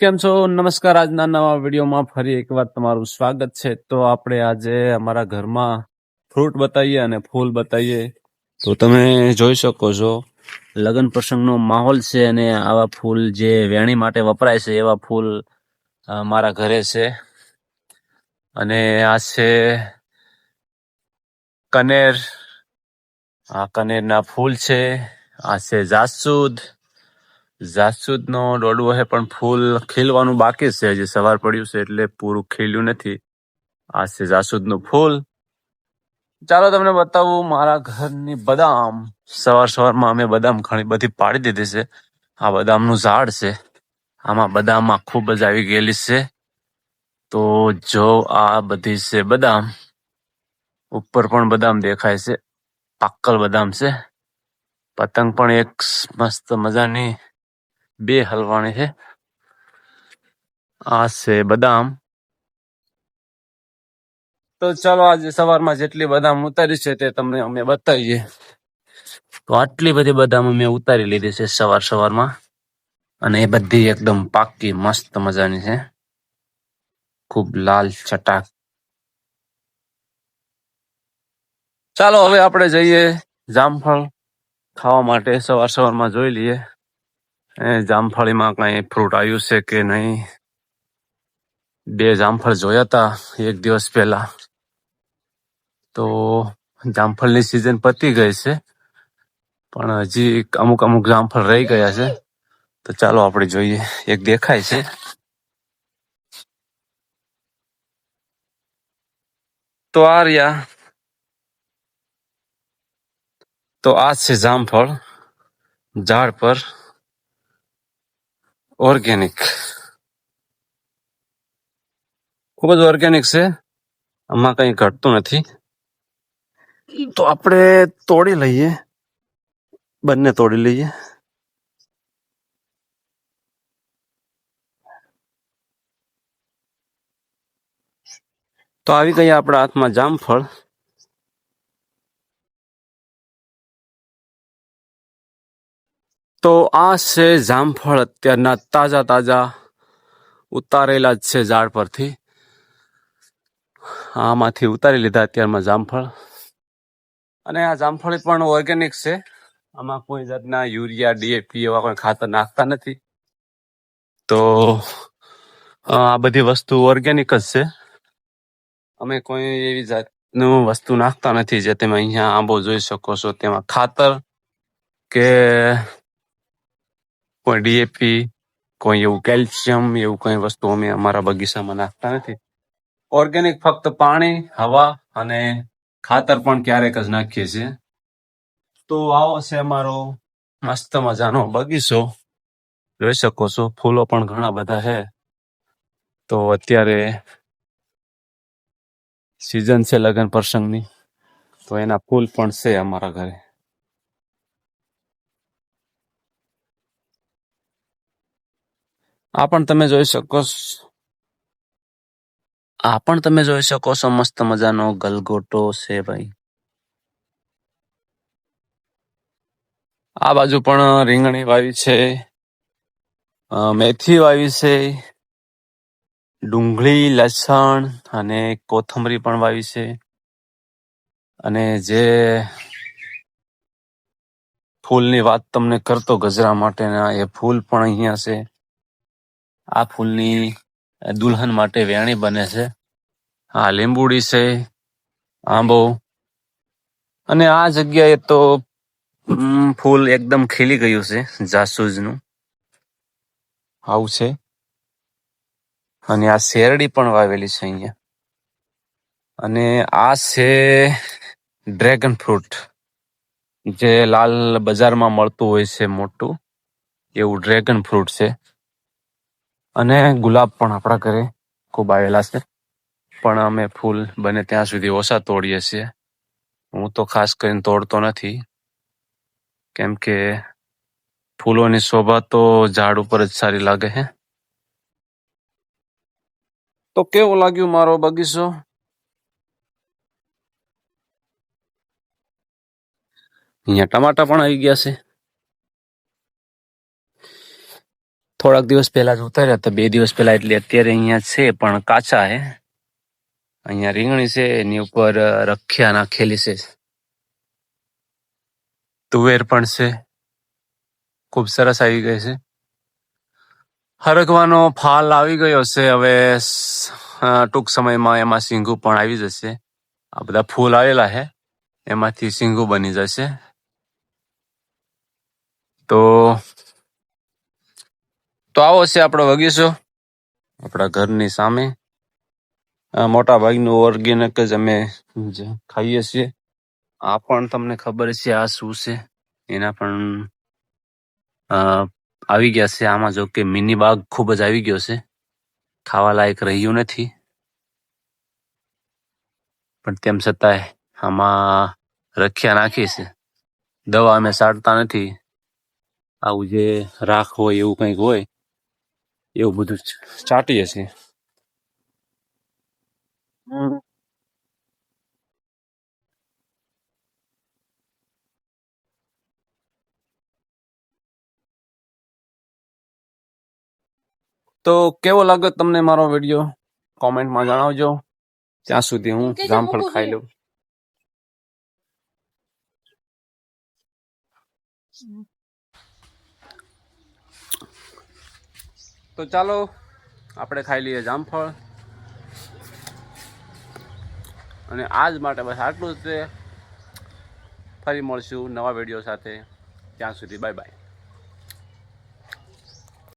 કેમ છો? નમસ્કાર. આજના નવા વિડીયોમાં ફરી એક વાર તમારું સ્વાગત છે. તો આપણે આજે અમારા ઘરમાં ફ્રૂટ બતાવીએ અને ફૂલ બતાવીએ. તો તમે જોઈ શકો છો, લગ્ન પ્રસંગનો માહોલ છે અને આવા ફૂલ જે વેણી માટે વપરાય છે, એવા ફૂલ મારા ઘરે છે. અને આ છે કનેર. આ કનેરના ફૂલ છે. આ છે જાસૂદ. જાસૂદનો ડોડવો છે પણ ફૂલ ખીલવાનું બાકી છે. હજી સવાર પડ્યું છે એટલે પૂરું ખીલ્યું નથી. આ છે જાસૂદનું ફૂલ. ચાલો તમને બતાવું મારા ઘરની બદામ. સવાર સવારમાં અમે બદામ ઘણી બધી પાડી દીધી છે. આ બદામનું ઝાડ છે. આમાં બદામ ખૂબ જ આવી ગયેલી છે. તો જો આ બધી છે બદામ, ઉપર પણ બદામ દેખાય છે. પાક્કલ બદામ છે. પતંગ પણ એક મસ્ત મજાની બે હલવાણી છે. આ છે બદામ. તો ચાલો આજે સવારમાં જેટલી બદામ ઉતારી છે તે તમને અમે બતાવીએ. તો આટલી બધી બદામ અમે ઉતારી લીધી છે સવાર સવારમાં. અને એ બધી એકદમ પાકી, મસ્ત મજાની છે. ખૂબ લાલ ચટાક. ચાલો હવે આપણે જઈએ જામફળ ખાવા માટે સવાર સવારમાં જોઈ લઈએ. જામફળીમાં કઈ ફ્રૂટ આવ્યું છે કે નહીં? બે જામફળ જોયા હતા એક દિવસ પહેલા. તો જામફળની સિઝન પતી ગઈ છે, પણ હજી અમુક અમુક જામફળ રહી ગયા છે. તો ચાલો આપણે જોઈએ, એક દેખાય છે. તો આ રહ્યા. તો આ છે જામફળ, ઝાડ પર ઓર્ગેનિક ખૂબ જ ઓર્ગેનિક છે આમાં કઈ ઘટતું નથી તો આપણે તોડી લઈએ બંને તોડી લઈએ તો આવી ગયા આપણા હાથમાં જામફળ તો આ છે જામફળ અત્યારના તાજા તાજા ઉતારેલા જ છે ઝાડ પરથી. આમાંથી ઉતારી લીધા અત્યારમાં જામફળ. અને આ જામફળ પણ ઓર્ગેનિક છે. આમાં કોઈ જાતના યુરિયા ડીએપી એવા કોઈ ખાતર નાખતા નથી. તો આ બધી વસ્તુ ઓર્ગેનિક જ છે. અમે કોઈ એવી જાતનું વસ્તુ નાખતા નથી જે તમે અહીંયા આંબો જોઈ શકો છો. તેમાં ખાતર કે કોઈ ડીએપી કોઈ એવું કેલ્શિયમ, એવું કઈ વસ્તુ અમે અમારા બગીચામાં નાખતા નથી. ઓર્ગેનિક ફક્ત પાણી, હવા અને ખાતર પણ ક્યારેક જ નાખીએ છીએ. તો આવો છે અમારો મસ્ત મજાનો બગીચો. જોઈ શકો છો, ફૂલો પણ ઘણા બધા છે. તો અત્યારે સિઝન છે લગ્ન પ્રસંગની. તો એના ફૂલ પણ છે અમારા ઘરે. આ પણ તમે જોઈ શકો આ પણ તમે જોઈ શકો છો, મસ્ત મજાનો ગલગોટો છે ભાઈ. આ બાજુ પણ રીંગણી વાવી છે મેથી વાવી છે, ડુંગળી, લસણ અને કોથમરી પણ વાવી છે. અને જે ફૂલની વાત તમને કરતો ગજરા માટેના એ ફૂલ પણ અહીંયા છે. આ ફૂલની દુલ્હન માટે વેણી બને છે. આ લીંબુડી છે, આંબો. અને આ જગ્યાએ તો ફૂલ એકદમ ખીલી ગયું છે, જાસૂજનું. આવું છે. અને આ શેરડી પણ વાવેલી છે અહીંયા. અને આ છે ડ્રેગન ફ્રૂટ, જે લાલ બજારમાં મળતું હોય છે મોટું. એવું ડ્રેગન ફ્રૂટ છે. અને ગુલાબ પણ આપણા ઘરે ખૂબ આવેલા છે. પણ અમે ફૂલ બને ત્યાં સુધી ઓછા તોડીએ છીએ. હું તો ખાસ કરીને તોડતો નથી. કેમ કે ફૂલોની શોભા તો ઝાડ ઉપર જ સારી લાગે છે તો કેવો લાગ્યું મારો બગીચો? અહીંયા ટમાટા પણ આવી ગયા છે. થોડાક દિવસ પહેલા જ ઉતાર્યા હતા. બે દિવસ પહેલા એટલે અત્યારે અહીંયા છે, પણ કાચા હે. અહીંયા રીંગણી છે, એની ઉપર રખિયા નાખેલી છે. તુવેર પણ છે. ખૂબ સરસ આવી ગઈ છે. હરગવાનો ફાલ આવી ગયો છે. હવે ટૂંક સમયમાં એમાં સિંગુ પણ આવી જશે. આ બધા ફૂલ આવેલા છે એમાંથી સિંગુ બની જશે. તો તો આવો છે આપણો બગીચો આપણા ઘરની સામે. મોટા ભાગનું ઓર્ગેનિક જ અમે ખાઈએ છીએ. આ પણ તમને ખબર છે આ શું છે? એના પણ આવી ગયા છે. આમાં જો કે મિની બાગ ખૂબ જ આવી ગયો છે. ખાવા લાયક રહ્યું નથી. પણ તેમ છતાંય આમાં રખ્યા નાખી છે. દવા અમે સાડતા નથી. આવું જે રાખ હોય એવું કંઈક હોય એવું બધું ચાટીએ છીએ તો કેવો લાગ્યો તમને મારો વીડિયો કોમેન્ટમાં જણાવજો. ત્યાં સુધી હું જામફળ ખાઈ લઉં. તો ચાલો, આપણે ખાઈ લઈએ જામફળ. અને આજ માટે બસ આટલું જ છે. ફરી મળશું નવા વીડિયો સાથે. ત્યાં સુધી બાય બાય